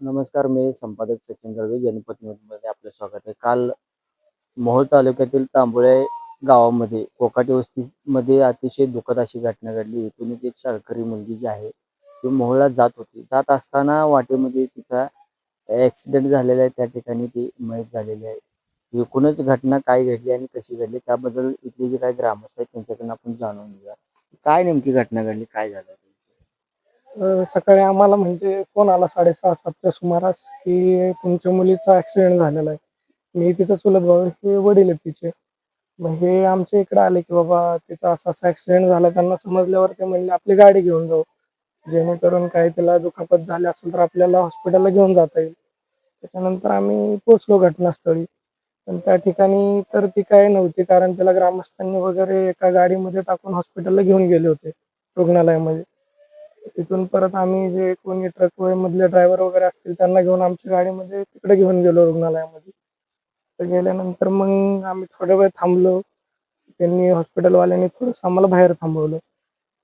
नमस्कार मी संपादक सचिन दळवे जनपद न्यूजमध्ये आपलं स्वागत आहे. काल मोहोळ तालुक्यातील तांबोळे गावामध्ये कोकाटी वस्तीमध्ये अतिशय दुःखद अशी घटना घडली. एकूणच एक शाळकरी मुलगी जी आहे ती मोहोळला जात होती. जात असताना वाटेमध्ये तिचा ऍक्सिडेंट झालेला आहे. त्या ठिकाणी ती मयत झालेली आहे. एकूणच घटना काय घडली आणि कशी घडली त्याबद्दल इथले जे काही ग्रामस्थ आहेत त्यांच्याकडून आपण जाणून घेऊया. काय नेमकी घटना घडली काय झालं? सकाळी आम्हाला म्हणजे फोन आला साडेसहा सातच्या सुमारास की तुमच्या मुलीचा ऍक्सिडेंट झालेला आहे. मी तिथं चुलत भाऊ हे वडील आहेत तिचे. मग हे आमच्या इकडे आले की बाबा तिचा असा असा ऍक्सिडेंट झाला. त्यांना समजल्यावर ते म्हणले आपली गाडी घेऊन जाऊ. जेणेकरून काही त्याला दुखापत झाली असेल तर आपल्याला हॉस्पिटलला घेऊन जाता येईल. त्याच्यानंतर आम्ही पोचलो घटनास्थळी. पण त्या ठिकाणी तर ती काय नव्हती कारण त्याला ग्रामस्थांनी वगैरे एका गाडीमध्ये टाकून हॉस्पिटलला घेऊन गेले होते रुग्णालयामध्ये. तिथून परत आम्ही जे कोणी ट्रक मधले ड्रायव्हर वगैरे असतील त्यांना घेऊन आमच्या गाडीमध्ये तिकडे घेऊन गेलो रुग्णालयामध्ये. तर गेल्यानंतर मग आम्ही थोडा वेळ थांबलो. त्यांनी हॉस्पिटलवाल्यांनी थोडंसं आम्हाला बाहेर थांबवलं.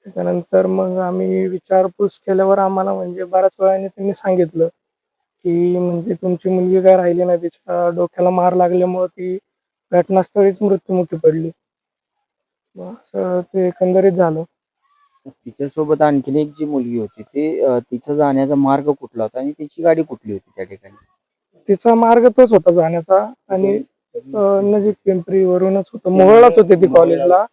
त्याच्यानंतर मग आम्ही विचारपूस केल्यावर आम्हाला म्हणजे बऱ्याच वेळाने त्यांनी सांगितलं की म्हणजे तुमची मुलगी काय राहिली नाही तिच्या डोक्याला मार लागल्यामुळे ती घटनास्थळीच मृत्युमुखी पडली. मग असं ते एकंदरीत झालं. तिच्यासोबत आणखीन एक जी मुलगी होती ती तिचा जाण्याचा मार्ग कुठला होता आणि तिची गाडी कुठली होती त्या ठिकाणी? तिचा मार्ग तोच होता जाण्याचा आणि अं, नजीक पिंपरी वरूनच होतं. मोहळलाच होते ती कॉलेजला.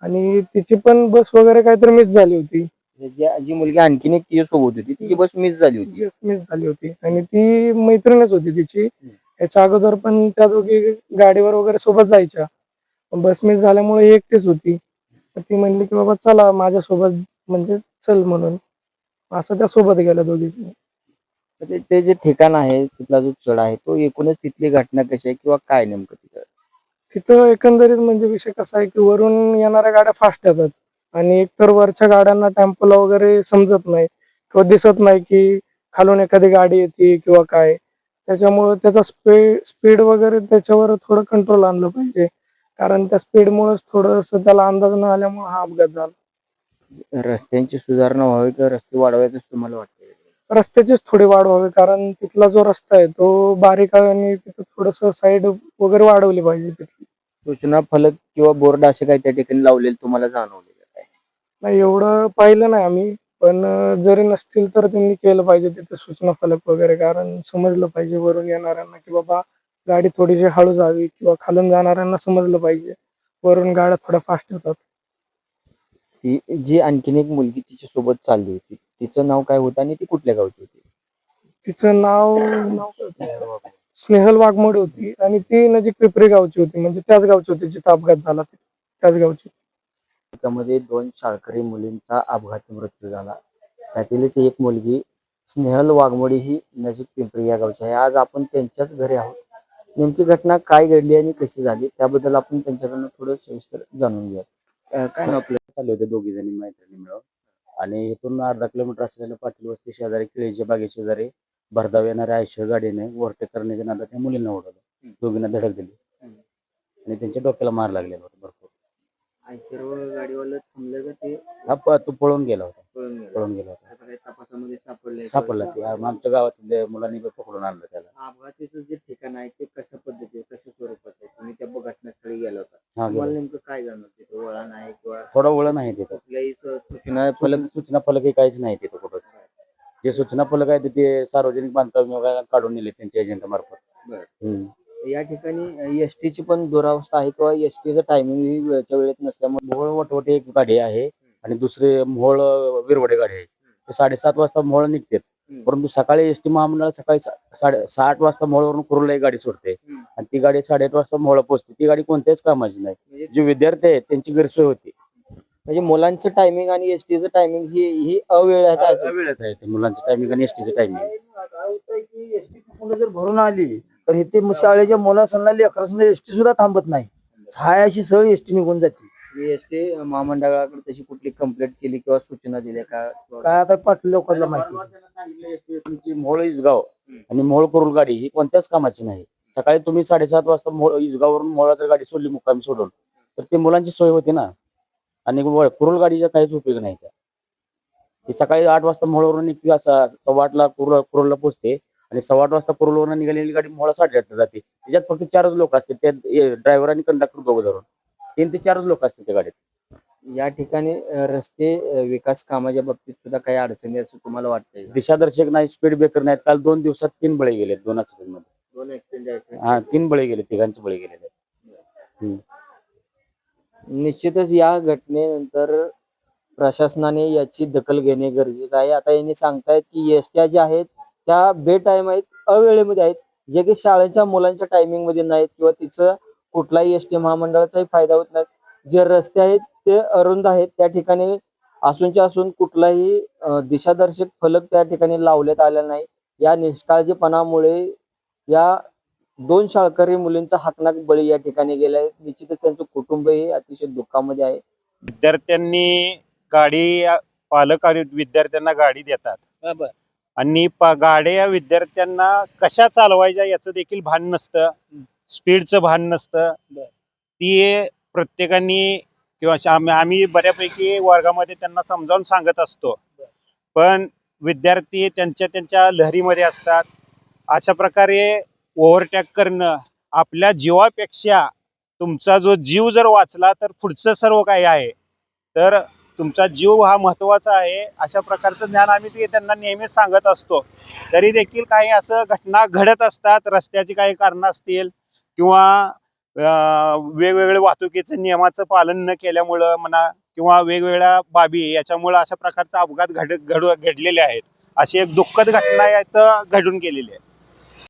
आणि तिची पण बस वगैरे काहीतरी मिस झाली होती. जी- जी मुलगी आणखीन एक तिच्या सोबत होती ती बस मिस झाली होती. मिस झाली होती. आणि ती मैत्रीणच होती तिची. याच्या अगोदर पण त्या दोघी गाडीवर वगैरे सोबत जायच्या. बस मिस झाल्यामुळे ही एकटीच होती. तर ती म्हणली की बाबा चला माझ्यासोबत म्हणजे चल म्हणून. असं त्या सोबत गेल्या दोघी ते जे ठिकाण आहे तिथला जो चढ आहे तो एकूणच तिथली घटना कशी आहे किंवा काय नेमकं तिथं? तिथं एकंदरीत म्हणजे विषय कसा आहे की वरून येणाऱ्या गाड्या फास्ट येतात. आणि एकतर वरच्या गाड्यांना टेम्पोला वगैरे समजत नाही. किंवा दिसत नाही की खालून एखादी गाडी येते किंवा काय. त्याच्यामुळे त्याचा स्पीड स्पीड वगैरे त्याच्यावर थोडं कंट्रोल आणलं पाहिजे. कारण त्या स्पीडमुळेच थोडस त्याला अंदाज न आल्यामुळे हा अपघात झाला. रस्त्यांची सुधारणा व्हावी किंवा रस्ते वाढवायचं तुम्हाला वाटतं रस्त्याचीच थोडी वाढ व्हावी कारण तिथला जो रस्ता आहे तो बारीक आहे आणि तिथं थोडस साईड वगैरे वाढवली पाहिजे तिथली. सूचना फलक किंवा बोर्ड असे काही त्या ठिकाणी लावलेले तुम्हाला जाणवले का काय? नाही एवढं पाहिलं नाही आम्ही पण अं, जरी नसतील तर त्यांनी केलं पाहिजे तिथे सूचना फलक वगैरे कारण समजलं पाहिजे वरून येणाऱ्यांना की बाबा गाडी थोडीशी हळू जावी किंवा खालून जाणाऱ्यांना समजलं पाहिजे. वरून गाड्या थोड्या फास्ट येतात. ती जी आणखीन एक मुलगी तिच्या सोबत चालली होती तिचं नाव काय होतं आणि ती कुठल्या गावची होती? तिचं नाव नाव काय होतं? स्नेहल वाघमोडे होती आणि ती नजीक पिपरी गावची होती म्हणजे त्याच गावची होती जिथं अपघात झाला ते. त्याच गावची. त्यामध्ये दोन शाळकरी मुलींचा अपघाती मृत्यू झाला. त्यातीलच एक मुलगी स्नेहल वाघमोडी ही नजीक पिंपरी या गावची आहे. आज आपण त्यांच्याच घरी आहोत. नेमकी घटना काय घडली आणि कशी झाली त्याबद्दल आपण त्यांच्याकडनं थोडं सविस्तर जाणून घेऊया. काय नाव आपलं? चालले होते दोघी जणी मैत्रिणी मिळून. आणि इथून अर्धा किलोमीटर असलेल्या पाटील वस्ती शेजारी केळीच्या बागे शेजारी भरधाव येणाऱ्या आयशर गाडीने ओव्हरटेक करण्याच्या नादात त्या मुलींना उडवलं दोघींना धडक दिली. आणि त्यांच्या डोक्याला मार लागलेला होता. आयशर गाडीवाला थांबलं का ते? हा प- तो पळून गेला होता. पळून गेलं. पळून गेला होता. आता काही तपासामध्ये सापडले सापडला ते. आम- आमच्या गावातल्या मुलांनी पकडून आणलं त्याला. अपघाताचं जे ठिकाण आहे ते कशा पद्धतीचे कशा स्वरूपात आहे? तुम्ही त्या घटनास्थळी गेला होता. हा तुम्हाला गेला. नेमकं काय जाणवत तिथं वळण आहे किंवा थोडा वळण आहे तिथं. कुठल्याही स- सूचना फलक सूचना फलक हे काहीच नाही तिथं कुठंच. जे सूचना फलक आहे ते सार्वजनिक बांधकाम विभागाला काढून नेले त्यांच्या एजंट मार्फत. बरं. हम्म. या ठिकाणी एस ची पण दुरावस्था आहे किंवा एस टीचं टायमिंग वेळच्या वेळेत नसल्यामुळे मोहोळ वटवटे एक गाडी आहे आणि दुसरे मोहोळ विरवडे गाडी आहे. ते साडेसात वाजता मोहोळ निघते. परंतु सकाळी एस टी महामंडळ सकाळी साडे साठ वाजता मोहोळवरून कुरुला एक गाडी सोडते. आणि ती गाडी साडेआठ वाजता मोहोळ पोहोचते. ती गाडी कोणत्याच कामाची नाही. म्हणजे जे विद्यार्थी आहेत त्यांची गैरसोय होती. म्हणजे मुलांचं टायमिंग आणि एस टीचं टायमिंग ही ही अवेळ आहे. मुलांचं टायमिंग आणि एस टीचं टायमिंग जर भरून आली तर इथे शाळेच्या मुलासंना लेकरांना एसटी सुद्धा थांबत नाही. छायाशी सहज एसटी निघून जाते. एस टी महामंडळाकडे तशी कुठली कंप्लेंट केली किंवा सूचना दिल्या का? काय आता पाटील लोकांना माहिती तुमची मोहोळ इसगाव आणि मोहोळ कुरुल गाडी ही कोणत्याच कामाची नाही. सकाळी तुम्ही साडेसात वाजता मोहोळ इसगाववरून मोहोळा जर गाडी सोडली मुक्कामी सोडून. तर ते मुलांची सोय होती ना. आणि कुरुल गाडीचा काहीच उपयोग नाही त्या. सकाळी आठ वाजता मोहोळवरून निघते असा आठला कुर्ला कुरोलला पोहोचते आणि सव्वा आठ वाजता कुरोलवरून निघालेली गाडी मोहोळा साडेआठला जाते. त्याच्यात फक्त चारच लोक असते त्यात ड्रायव्हर आणि कंडक्टर दोघं धरून. तीन ते चारच लोक असतात त्या गाडीत. या ठिकाणी रस्ते विकास कामाच्या बाबतीत सुद्धा काही अडचणी असं तुम्हाला वाटतंय? दिशादर्शक नाही स्पीड ब्रेकर नाहीत काल दोन दिवसात तीन बळी गेले दोन ऍक्सिडेंटमध्ये. दोन ऍक्सिडेंट हा तीन बळी गेले तिघांचे बळी गेलेले निश्चितच या घटनेनंतर प्रशासनाने याची दखल घेणे गरजेचं आहे. आता यांनी सांगतायत की एसट्या ज्या आहेत त्या बे टाइम आहेत अवेळेमध्ये आहेत जे की शाळेच्या मुलांच्या टायमिंगमध्ये नाहीत किंवा तिचं कुठलाही एस टी महामंडळाचाही फायदा होत नाही. जे रस्ते आहेत ते अरुंद आहेत त्या ठिकाणी असूनच्या असून कुठलाही दिशादर्शक फलक त्या ठिकाणी लावण्यात आलेला नाही. या निष्काळजीपणामुळे या दोन शाळकरी मुलींचा हाकनाक बळी या ठिकाणी गेलाय निश्चितच त्यांचं कुटुंबही अतिशय दुःखामध्ये आहे. विद्यार्थ्यांनी गाडी पालक आणि विद्यार्थ्यांना गाडी देतात. आणि प- गाड्या विद्यार्थ्यांना कशा चालवायच्या याचं देखील भान नसतं. स्पीडचं भान नसतं. ती प्रत्येकाने किंवा आम्ही आम्ही बऱ्यापैकी वर्गामध्ये त्यांना समजावून सांगत असतो. पण विद्यार्थी त्यांच्या त्यांच्या लहरीमध्ये असतात. अशा प्रकारे ओव्हरटॅक करणं आपल्या जीवापेक्षा तुमचा जो जीव जर वाचला तर पुढचं सर्व काही आहे. तर तुमचा जीव हा महत्त्वाचा आहे अशा प्रकारचं ज्ञान आम्ही ते त्यांना नेहमीच सांगत असतो. तरी देखील काही असं घटना घडत असतात रस्त्याची काही कारणं असतील किंवा वेगवेगळ्या वाहतुकीचं नियमाचं पालन न केल्यामुळं म्हणा किंवा वेगवेगळ्या बाबी याच्यामुळं अशा प्रकारचा अपघात घड घडू घडलेले आहेत. अशी एक दुःखद घटना यात घडून गेलेली आहे.